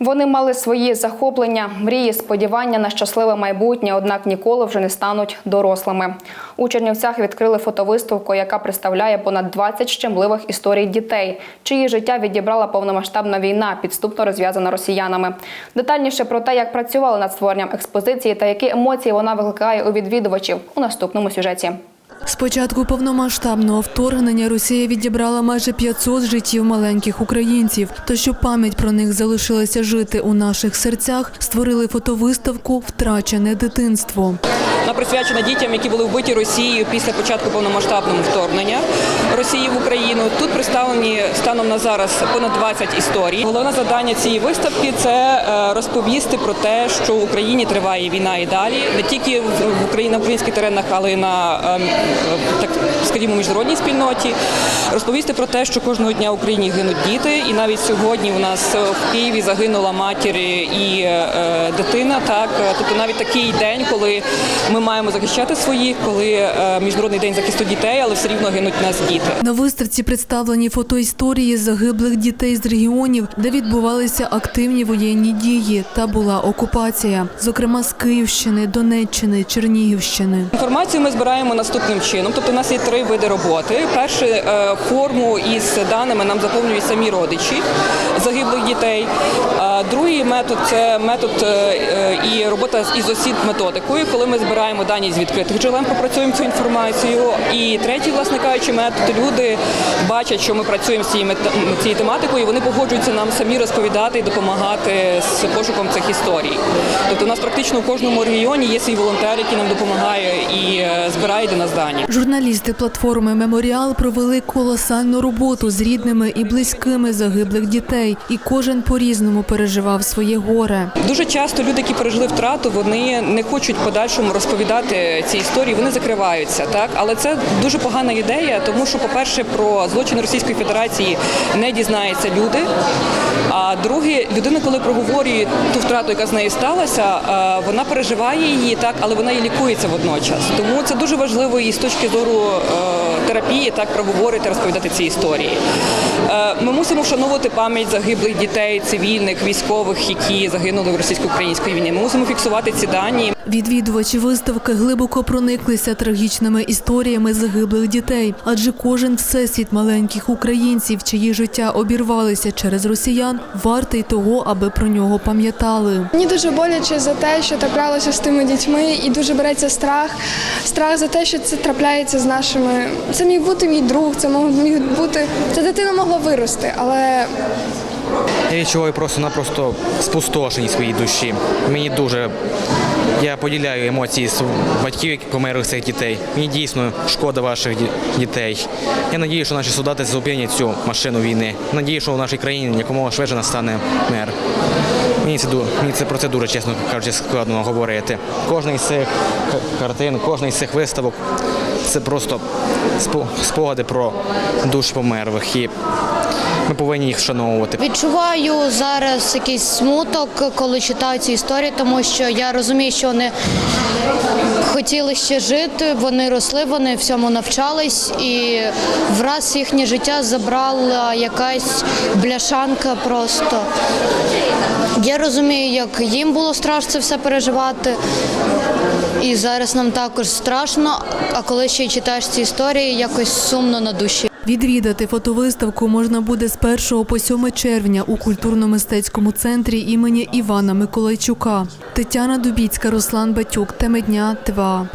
Вони мали свої захоплення, мрії, сподівання на щасливе майбутнє, однак ніколи вже не стануть дорослими. У Чернівцях відкрили фотовиставку, яка представляє понад 20 щемливих історій дітей, чиї життя відібрала повномасштабна війна, підступно розв'язана росіянами. Детальніше про те, як працювали над створенням експозиції та які емоції вона викликає у відвідувачів у наступному сюжеті. З початку повномасштабного вторгнення Росія відібрала майже 500 життів маленьких українців. То щоб пам'ять про них залишилася жити у наших серцях, створили фотовиставку Втрачене дитинство. Вона присвячена дітям, які були вбиті Росією після початку повномасштабного вторгнення Росії в Україну. Тут представлені станом на зараз понад 20 історій. Головне завдання цієї виставки це е, розповісти про те, що в Україні триває війна і далі, не тільки в Україні на українських теренах, але й на ем, так скажімо, міжнародній спільноті. Розповісти про те, що кожного дня в Україні гинуть діти, і навіть сьогодні у нас е, в Києві загинула матір і е, дитина. Так, Е, тобто навіть такий день, коли ми маємо захищати своїх, коли е, міжнародний день захисту дітей, але все рівно гинуть нас діти. На виставці представлені фотоісторії загиблих дітей з регіонів, де відбувалися активні воєнні дії та була окупація, зокрема з Київщини, Донеччини, Чернігівщини. Інформацію ми збираємо наступним чином. Тобто, у нас є три види роботи. Перше е, форму із даними нам заповнюють самі родичі загиблих дітей. А Другий метод це метод е, е, і робота із осіб методикою, коли ми збираємо дані з відкритих джерел, пропрацюємо цю інформацію. І третій, власне кажучи, метод люди бачать, що ми працюємо з цією цією тематикою, і вони погоджуються нам самі розповідати і допомагати з пошуком цих історій. Тобто, у нас практично в кожному регіоні є свій волонтер, який нам допомагає і е, збирає для нас дані. Журналісти платформи Меморіал провели колосальну роботу з рідними і близькими загиблих дітей, і кожен по-різному переживав своє горе. Дуже часто люди, які пережили втрату, вони не хочуть подальшому розповідати ці історії, вони закриваються. Так, але це дуже погана ідея, тому що, по-перше, про злочин Російської Федерації не дізнаються люди. А друге, людина, коли проговорює ту втрату, яка з нею сталася, е, вона переживає її так, але вона і лікується водночас. Тому це дуже важливо і з точки зору е, терапії, так проговорити, розповідати ці історії. Е, Ми мусимо вшановувати пам'ять загиблих дітей, цивільних, військових, які загинули в російсько-українській війні. Ми мусимо фіксувати ці дані. Відвідувачі виставки глибоко прониклися трагічними історіями загиблих дітей, адже кожен всесвіт маленьких українців, чиї життя обірвалися через росіян, вартий того, аби про нього пам'ятали. Мені дуже боляче за те, що траплялося з тими дітьми, і дуже береться страх. Страх за те, що це трапляється з нашими. Це міг бути мій друг, це міг бути. Ця дитина могла вирости, але Я відчуваю просто-напросто спустошеність в своїй душі. Мені дуже. Я поділяю емоції з батьків, які померли цих дітей. Мені дійсно шкода ваших дітей. Я надію, що наші солдати зупинять цю машину війни. Надію, що в нашій країні якомога швидше настане мир. Мені це, мені це про це дуже чесно кажучи, складно говорити. Кожний з цих картин, кожний з цих виставок це просто спо- спогади про душ померлих. І ми повинні їх вшановувати. Відчуваю зараз якийсь смуток, коли читаю ці історії, тому що я розумію, що вони хотіли ще жити, вони росли, вони всьому навчались, і враз їхнє життя забрала якась бляшанка просто. Я розумію, як їм було страшно це все переживати. І зараз нам також страшно, а коли ще читаєш ці історії, якось сумно на душі. Відвідати фотовиставку можна буде з 1 по 7 червня у культурно-мистецькому центрі імені Івана Миколайчука. Тетяна Дубіцька, Руслан Батюк, Теми дня, ТВА.